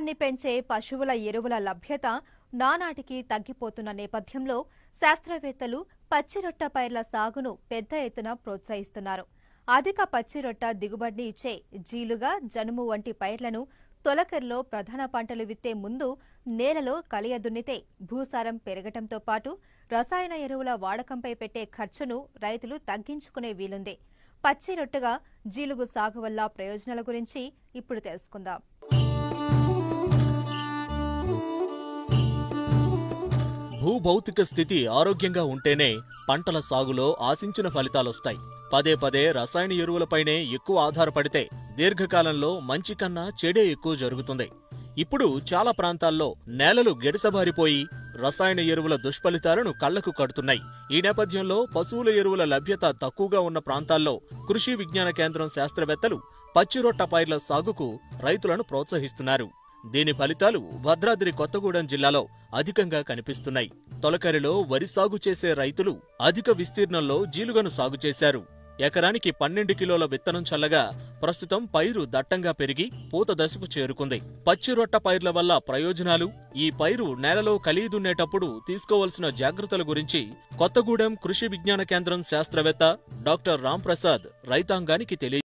ఆదాయాన్ని పెంచే పశువుల ఎరువుల లభ్యత నానాటికి తగ్గిపోతున్న నేపథ్యంలో శాస్త్రవేత్తలు పచ్చిరొట్ట పైర్ల సాగును పెద్ద ఎత్తున ప్రోత్సహిస్తున్నారు. అధిక పచ్చిరొట్ట దిగుబడిని ఇచ్చే జీలుగా జనుము వంటి పైర్లను తొలకరిలో ప్రధాన పంటలు విత్తే ముందు నేలలో కలియ దున్నితే భూసారం పెరగటంతో పాటు రసాయన ఎరువుల వాడకంపై పెట్టే ఖర్చును రైతులు తగ్గించుకునే వీలుంది. పచ్చిరొట్టుగా జీలుగు సాగు వల్ల ప్రయోజనాల గురించి ఇప్పుడు తెలుసుకుందాం. భూభౌతిక స్థితి ఆరోగ్యంగా ఉంటేనే పంటల సాగులో ఆశించిన ఫలితాలొస్తాయి. పదే పదే రసాయన ఎరువులపైనే ఎక్కువ ఆధారపడితే దీర్ఘకాలంలో మంచి కన్నా చెడే ఎక్కువ జరుగుతుంది. ఇప్పుడు చాలా ప్రాంతాల్లో నేలలు గెడసబారిపోయి రసాయన ఎరువుల దుష్ఫలితాలను కళ్ళకు కడుతున్నాయి. ఈ నేపథ్యంలో పశువుల ఎరువుల లభ్యత తక్కువగా ఉన్న ప్రాంతాల్లో కృషి విజ్ఞాన కేంద్రం శాస్త్రవేత్తలు పచ్చిరొట్ట పైర్ల సాగుకు రైతులను ప్రోత్సహిస్తున్నారు. దీని ఫలితాలు భద్రాద్రి కొత్తగూడెం జిల్లాలో అధికంగా కనిపిస్తున్నాయి. తొలకరిలో వరి సాగు చేసే రైతులు అధిక విస్తీర్ణంలో జీలుగను సాగు చేశారు. ఎకరానికి పన్నెండు కిలోల విత్తనం చల్లగా ప్రస్తుతం పైరు దట్టంగా పెరిగి పూత దశకు చేరుకుంది. పచ్చిరొట్ట పైర్ల వల్ల ప్రయోజనాలు ఈ పైరు నేలలో కలియుదున్నేటప్పుడు తీసుకోవలసిన జాగ్రత్తల గురించి కొత్తగూడెం కృషి విజ్ఞాన కేంద్రం శాస్త్రవేత్త డాక్టర్ రాంప్రసాద్ రైతాంగానికి తెలియ